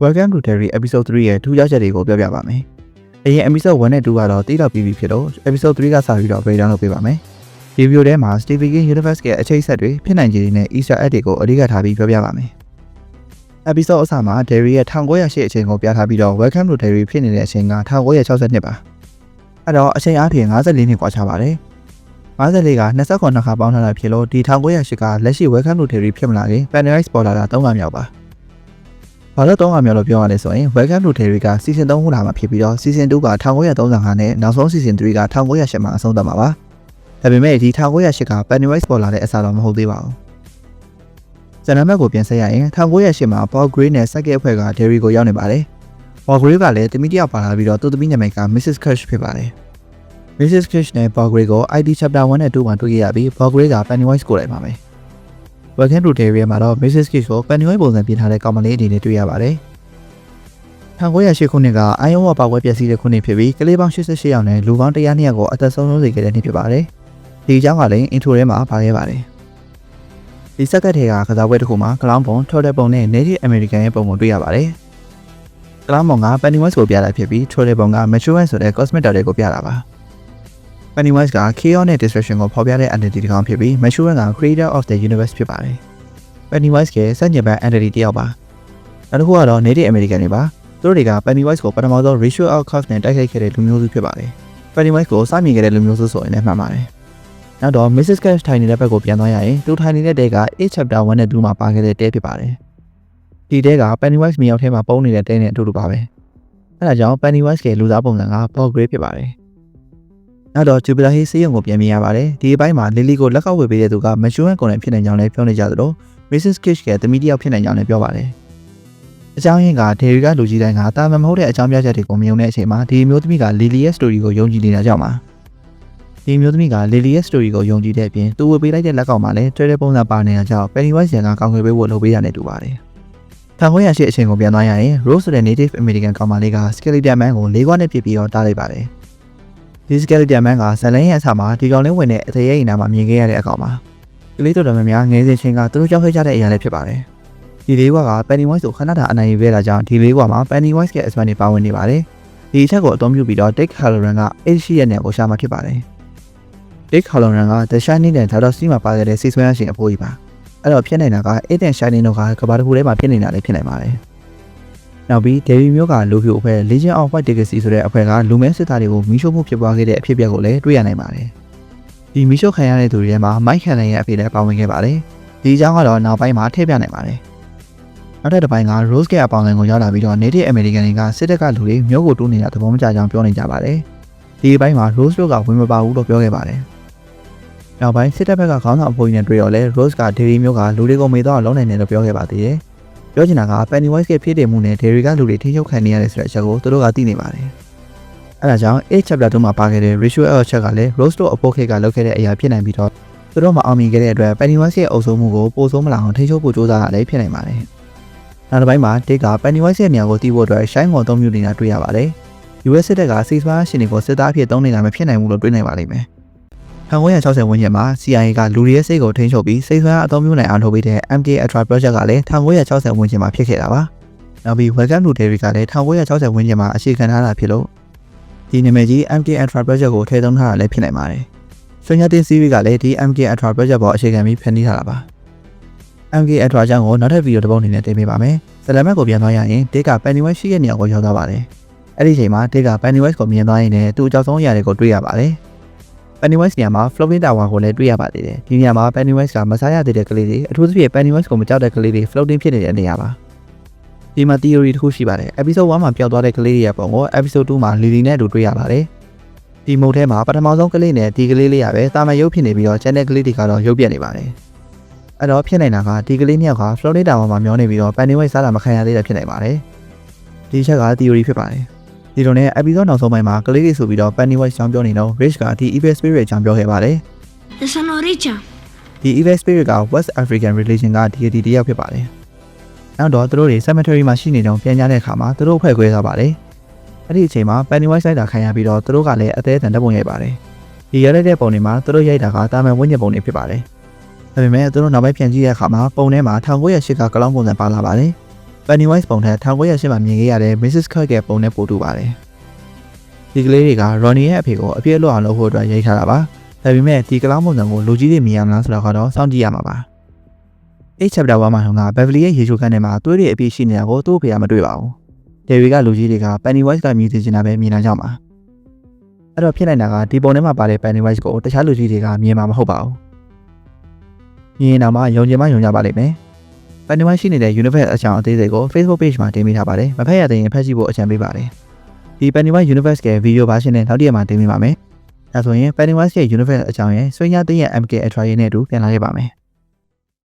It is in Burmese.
Welcome to Terry Episode 3ရဲ့ထူးခြားချက်တွေကိုပြောပြပါမယ်။အရင် Episode 1နဲ့2ကတော့တိတော့ပြီးပြီဖြစ်တော့ Episode 3ကစပြီးတော့ breakdown လုပ်ပေးပါမယ်။ဒီဗီဒီယိုထဲမှာ Stephen King Universe ရဲ့အခြေဆက်တွေဖြစ်နိုင်ခြေတွေနဲ့ Easter egg တွေကိုအဓိကထားပြီးပြောပြပါမယ်။ Episode အစမှာ Terry ရဲ့1908အချိန်ကိုပြထားပြီးတော့ Welcome to Terry ဖြစ်နေတဲ့အချိန်က1962ပါ။အဲ့တော့အချိန်အားဖြင့်54နှစ်ကွာခြားပါတယ်။54က29ခါပေါင်းထားတာဖြစ်လို့ဒီ1908ကလက်ရှိ Welcome to Terry ဖြစ်မလာခင် Panerais ပေါ်လာတာ3လမြောက်ပါ။ ဘာလို့3ခါမြောက်လို့ပြောရလဲဆိုရင် Welcome to Terry က Season 3ဟိုလာမှာဖြစ်ပြီးတော့ Season 2က1935နဲ့နောက်ဆုံး Season 3က1908မှာအဆုံးသတ်မှာပါ။ဒါပေမဲ့ဒီ1908က Paradise ပေါ်လာတဲ့အစားတော့မဟုတ်သေးပါဘူး။ဇန်နမတ်ကိုပြန်ဆက်ရရင်1908မှာ Paul Gray နဲ့ Second အဖွဲ့က Terry ကိုရောက်နေပါတယ်။ Paul Gray ကလည်းတမိတယောက်ပါလာပြီးတော့သူ့သမီးနာမည်က Mrs. Crush ဖြစ်ပါတယ်။ Mrs. Crush နဲ့ Paul Gray ကို ID Chapter 1နဲ့2မှာတွေ့ရပြီး Paul Gray က Pennywise ကိုလိုက်ပါမယ်။ Welcome to Terry မှာတော့ Mrs. Crush ကို Pennywise ပုံစံပြင်ထားတဲ့ကောင်မလေးအနေနဲ့တွေ့ရပါတယ်။1908ခုနှစ်ကအိုင်ယိုဝါပါဝဲပျက်စီးတဲ့ခုနှစ်ဖြစ်ပြီးကလေးပေါင်း88ယောက်နဲ့လူပေါင်း100နှစ်ယောက်ကိုအသက်ဆုံးရှုံးစေခဲ့တဲ့နှစ်ဖြစ်ပါတယ်။ဒီအကြောင်းကလည်း intro ထဲမှာပါခဲ့ပါတယ်။ဒီစက်ကတ်ထဲကကစားပွဲတစ်ခုမှာကလောင်းပုံထော်တဲ့ပုံနဲ့ Native American ရဲ့ပုံကိုတွေ့ရပါတယ်။ကလောင်းပုံက Pennywise ကိုပြတာဖြစ်ပြီးထော်တဲ့ပုံက Mature ဆိုတဲ့ cosmetic တွေကိုပြတာပါ။ Pennywise က chaos နဲ့ destruction ကိုဖော်ပြတဲ့ entity တစ်ကောင်ဖြစ်ပြီး Mature က creator of the universe ဖြစ်ပါတယ်။ Pennywise ကစัญญပန် entity တစ်ယောက်ပါ။နောက်တစ်ခုကတော့ Native American တွေပါ။သူတို့တွေက Pennywise ကိုပထမဆုံး racial outcast နဲ့တိုက်ခိုက်ခဲ့တဲ့လူမျိုးစုဖြစ်ပါတယ်။ Pennywise ကိုစမြင်ခဲ့တဲ့လူမျိုးစုဆိုရင်လည်းမှန်ပါတယ်။နောက်တော့ Mrs. Cash ထိုင်နေတဲ့ဘက်ကိုပြန်သွားရရင်သူထိုင်နေတဲ့တဲက8 chapter 1နဲ့2မှာပါခဲ့တဲ့တဲဖြစ်ပါတယ်။ဒီတဲက Pennywise မြောက်ထဲမှာပုံနေတဲ့တဲနဲ့အတူတူပါပဲ။အဲဒါကြောင့် Pennywise ရဲ့လူသားပုံစံက Paul Gray ဖြစ်ပါတယ်။ နောက်တော့ Jubilee Hill စေးရုံကိုပြန်မြင်ရပါတယ်။ဒီအပိုင်းမှာ Lily ကိုလက်ကောက်ဝေပေးတဲ့သူက Mature ကိုလည်းဖြစ်နိုင်ကြောင်းလည်းပြောနေကြသလို Mrs. Kish ရဲ့သမီးတစ်ယောက်ဖြစ်နိုင်ကြောင်းလည်းပြောပါတယ်။အကြောင်းရင်းကဒေရီကလူကြီးတိုင်းကတာမန်မဟုတ်တဲ့အကြောင်းပြချက်တွေကိုမယုံတဲ့အချိန်မှာဒီမျိုးသမီးက Lily ရဲ့ story ကိုယုံကြည်နေတာကြောင့်ပါ။ဒီမျိုးသမီးက Lily ရဲ့ story ကိုယုံကြည်တဲ့အပြင်သူဝေပေးလိုက်တဲ့လက်ကောက်မှာလည်းတွဲတဲ့ပုံစံပါနေတာကြောင့် Pennywise ရန်ကကောင်းခွေပေးဖို့လုပ်ပေးရနေတူပါတယ်။1908အချိန်ကိုပြန်သွားရရင် Rose ဆိုတဲ့ Native American ကောင်မလေးက Skeleton Man ကိုလေးခွနဲ့ပြစ်ပြီးတော့တားလိုက်ပါတယ်။ ဒီ Skeleton Man ကဇလန်းရဲ့အဆမှာဒီကောင်လေးဝင်တဲ့အသေးရဲ့အိမ်နာမှာမြင်ခဲ့ရတဲ့အကောင်ပါ။ကလေးတော်တော်များများငယ်စဉ်ချင်းကသူတို့ကြောက်ခဲ့ကြတဲ့အရာလည်းဖြစ်ပါတယ်။ဒီလေးကွာက Pennywise ကိုခဏတာအနိုင်ယူခဲ့တာကြောင့်ဒီလေးကွာမှာ Pennywise ရဲ့အစွမ်းတွေပါဝင်နေပါတယ်။ဒီအချက်ကိုအသုံးပြုပြီးတော့ Dick Halloran က H ရဲ့နေရာကိုရှာမှာဖြစ်ပါတယ်။ Dick Halloran က The Shining နဲ့ Dr. Sleep မှာပါခဲ့တဲ့စိတ်ဆွဲရရှင်အဖိုးကြီးပါ။အဲ့တော့ဖြစ်နေတာက Eight and Shining တို့ကကဘာတစ်ခုထဲမှာဖြစ်နေတာလည်းဖြစ်နိုင်ပါတယ်။ နောက်ပြီး Davy မျိုးကလူဖြူအဖွဲ့ Legion of White Legacy ဆိုတဲ့အဖွဲ့ကလူမဲစစ်သားတွေကိုမီးရှို့မှုဖြစ်ပွားခဲ့တဲ့အဖြစ်အပျက်ကိုလည်းတွေ့ရနိုင်ပါတယ်။ဒီမီးရှို့ခံရတဲ့သူတွေထဲမှာ Mike Hanlon ရဲ့အဖေလည်းပါဝင်ခဲ့ပါတယ်။ဒီအကြောင်းကတော့နောက်ပိုင်းမှာထည့်ပြနိုင်ပါတယ်။နောက်ထပ်တစ်ပိုင်းက Rose ကအပေါင်းလင်ကိုရောက်လာပြီးတော့ Native American တွေကစစ်တပ်ကလူတွေမျိုးကိုတူးနေတာသဘောမကျကြောင်းပြောနေကြပါတယ်။ဒီအပိုင်းမှာ Rose တို့ကဝင်မပါဘူးလို့ပြောခဲ့ပါတယ်။နောက်ပိုင်းစစ်တပ်ဘက်ကခေါင်းဆောင်အဖိုးကြီးနဲ့တွေ့တော့လဲ Rose က Derry မျိုးကလူတွေကိုမေတော့လုံးနိုင်တယ်လို့ပြောခဲ့ပါသေးတယ်။ ပြောချင်တာက Pennywise ရဲ့ဖြစ်တည်မှုနဲ့ Derry ကလူတွေထိချုပ်ခံနေရတယ်ဆိုတဲ့အချက်ကိုသူတို့ကသိနေပါတယ်။အဲဒါကြောင့် A chapter 2မှာပါခဲ့တဲ့ Ritual အချက်ကလည်း Rose တို့အဖိုးခေတ်ကလုပ်ခဲ့တဲ့အရာဖြစ်နိုင်ပြီးတော့သူတို့မအောင်မြင်ခဲ့တဲ့အတွက် Pennywise ရဲ့အုပ်စိုးမှုကိုပိုဆိုးမလာအောင်ထိချုပ်ဖို့ကြိုးစားတာလည်းဖြစ်နိုင်ပါတယ်။နောက်တစ်ပိုင်းမှာ Dick က Pennywise ရဲ့နေရာကိုတီးဖို့အတွက် Shine ကိုအသုံးပြုနေတာတွေ့ရပါတယ်။ US စစ်တပ်ကစီးစွာရှင်တွေကိုစစ်သားအဖြစ်သုံးနေတာမဖြစ်နိုင်ဘူးလို့တွေးနိုင်ပါလိမ့်မယ်။ 1960ဝန်းကျင်မှာ CIA ကလူတွေရဲ့စိတ်ကိုထိန်းချုပ်ပြီးစိတ်ဆွမ်းအသုံးပြုနိုင်အောင်လုပ်ပေးတဲ့ MK Ultra Project ကလည်း1960ဝန်းကျင်မှာဖြစ်ခဲ့တာပါ။နောက်ပြီး Welcome to Derry ကလည်း1960ဝန်းကျင်မှာအခြေခံထားတာဖြစ်လို့ဒီနာမည်ကြီး MK Ultra Project ကိုထည့်သွင်းထားတာလည်းဖြစ်နိုင်ပါတယ်။ဆွေးနွေးတဲ့ series ကလည်းဒီ MK Ultra Project ပေါ်အခြေခံပြီးဖန်တီးထားတာပါ။ MK Ultra ကြောင့်ကိုနောက်ထပ်ဗီဒီယိုတစ်ပုဒ်အနေနဲ့တင်ပေးပါမယ်။ဇလမတ်ကိုပြန်သွားရရင် Dick က Pennywise ရှိတဲ့နေရာကိုရောက်သွားပါတယ်။အဲ့ဒီအချိန်မှာ Dick က Pennywise ကိုမြင်သွားရင်လည်းသူ့အကြောက်ဆုံးအရာတွေကိုတွေ့ရပါတယ်။ Pennywise နေရာမှာ floating tower ကိုလည်းတွေ့ရပါသေးတယ်။ဒီနေရာမှာ Pennywise ကမစားရသေးတဲ့ကလေးတွေအထူးသဖြင့် Pennywise ကိုမကြောက်တဲ့ကလေးတွေ floating ဖြစ်နေတဲ့နေရာပါ။ဒီမှာ theory တစ်ခုရှိပါတယ်။ episode 1မှာပျောက်သွားတဲ့ကလေးတွေရဲ့ပုံကို episode 2မှာ Lily နဲ့အတူတွေ့ရပါတယ်။ဒီမုတ်ထဲမှာပထမဆုံးကလေးနဲ့ဒီကလေးလေးရပဲတာမန်ရုပ်ဖြစ်နေပြီးတော့ channel ကလေးတွေကတော့ရုပ်ပြက်နေပါတယ်။အဲ့တော့ဖြစ်နေတာကဒီကလေးမြောက်က floating tower မှာမျောနေပြီးတော့ Pennywise စားတာမခံရသေးတာဖြစ်နိုင်ပါတယ်။ဒီချက်က theory ဖြစ်ပါတယ်။ ဒီလိုနဲ့ episode နောက်ဆုံးပိုင်းမှာကလေးတွေဆိုပြီးတော့ Pennywise ကြောင်းပြောနေတော့ Rich ကဒီ evil spirit ကြောင်းပြောခဲ့ပါတယ် De Sonoricha. ။ဒီ evil spirit က West African religion က deity တစ်ယောက်ဖြစ်ပါတယ်။နောက်တော့သူတို့တွေ cemetery မှာရှိနေတော့ပြန်ကြတဲ့အခါမှာသူတို့ဖွဲ့ခွဲသွားပါတယ်။အဲ့ဒီအချိန်မှာ Pennywise လိုက်တာခံရပြီးတော့သူတို့ကလည်းအသေးအံတက်ပုံရိုက်ပါတယ်။ဒီရတဲ့ပုံတွေမှာသူတို့ရိုက်တာကတာမန်ဝိညာဉ်ပုံတွေဖြစ်ပါတယ်။ဒါပေမဲ့သူတို့နောက်ပိုင်းပြန်ကြည့်တဲ့အခါမှာပုံထဲမှာ1908ကကလောင်းပုံစံပါလာပါတယ်။ Pennywise ပုံထက်1908မှာမြင်ခဲ့ရတဲ့ Mrs. Kirk ရဲ့ပုံနဲ့ပိုတူပါတယ်။ဒီကလေးတွေက Ronnie ရဲ့အဖေကိုအပြည့်အလွတ်အောင်လုပ်ဖို့အတွက်ရိုက်ထားတာပါ။ဒါပေမဲ့ဒီကလောင်းပုံစံကိုလူကြီးတွေမြင်ရမလားဆိုတော့ကတော့စောင့်ကြည့်ရမှာပါ။အဲ့ chapter 1မှာတော့ငါ Beverly ရဲ့ရေချိုခန်းထဲမှာသွေးတွေအပြည့်ရှိနေတာကိုသူ့ဖေကမတွေ့ပါဘူး။ Derry ကလူကြီးတွေက Pennywise ကမြည်သိချင်တာပဲမြင်လာကြမှာ။အဲ့တော့ဖြစ်နိုင်တာကဒီပုံထဲမှာပါတဲ့ Pennywise ကိုတခြားလူကြီးတွေကမြင်မှာမဟုတ်ပါဘူး။မြင်ရင်တော့မှယုံကြည်မှယုံကြပါလိမ့်မယ်။ Pennywise ရှိနေတဲ့ Universe အကြောင်းအသေးစိတ်ကို Facebook page မှာတင်ပေးထားပါတယ်။မဖက်ရသေးရင်ဖက်ကြည့်ဖို့အကြံပေးပါတယ်။ဒီ Pennywise Universe ရဲ့ video version နဲ့နောက်တစ်ရက်မှာတင်ပေးပါမယ်။ဒါဆိုရင် Pennywise ရဲ့ Universe အကြောင်းရဲ့ဆွေးနွေးတဲ့ရဲ့ MK Ultra ရဲ့နဲ့အတူပြန်လာခဲ့ပါမယ်။